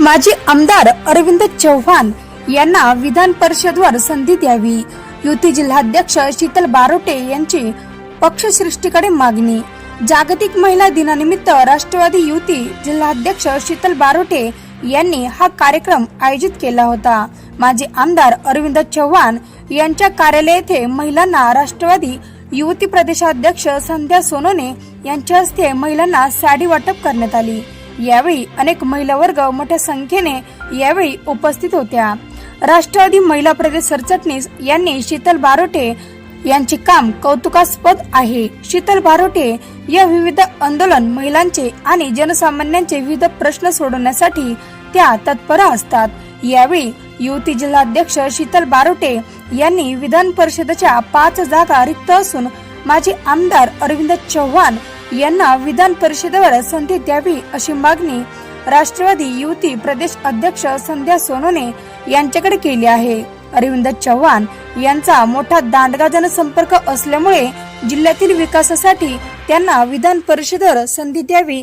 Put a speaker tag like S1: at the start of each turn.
S1: माजी आमदार अरविंद चव्हाण यांना विधान परिषदवर संधी द्यावी. युती जिल्हाध्यक्ष शीतल बारोटे यांची पक्षसृष्टीकडे मागणी. जागतिक महिला दिनानिमित्त राष्ट्रवादी युती जिल्हाध्यक्ष शीतल बारोटे यांनी हा कार्यक्रम आयोजित केला होता. माजी आमदार अरविंद चव्हाण यांच्या कार्यालय येथे महिलांना राष्ट्रवादी युवती प्रदेशाध्यक्ष संध्या सोनोने यांच्या हस्ते महिलांना साडी वाटप करण्यात आली. यावेळी अनेक महिला वर्ग मोठ्या संख्येने यावेळी उपस्थित होत्या. राष्ट्रवादी महिला प्रदेश सरचिटणीस यांनी शीतल बारोटे यांचे काम कौतुकास्पद आहे. शीतल बारोटे या विविध आंदोलन महिलांचे आणि जनसामान्यांचे विविध प्रश्न सोडवण्यासाठी त्या तत्पर असतात. यावेळी युवती जिल्हाध्यक्ष शीतल बारोटे यांनी विधान परिषदेच्या पाच जागा रिक्त असून माजी आमदार अरविंद चव्हाण यांना विधान परिषदेवर संधी द्यावी अशी मागणी राष्ट्रवादी युवती प्रदेश अध्यक्ष संध्या सोनोने यांच्याकडे केली आहे. अरविंद चव्हाण यांचा मोठा दांडगा जनसंपर्क असल्यामुळे जिल्ह्यातील विकासासाठी त्यांना विधान परिषदेवर संधी द्यावी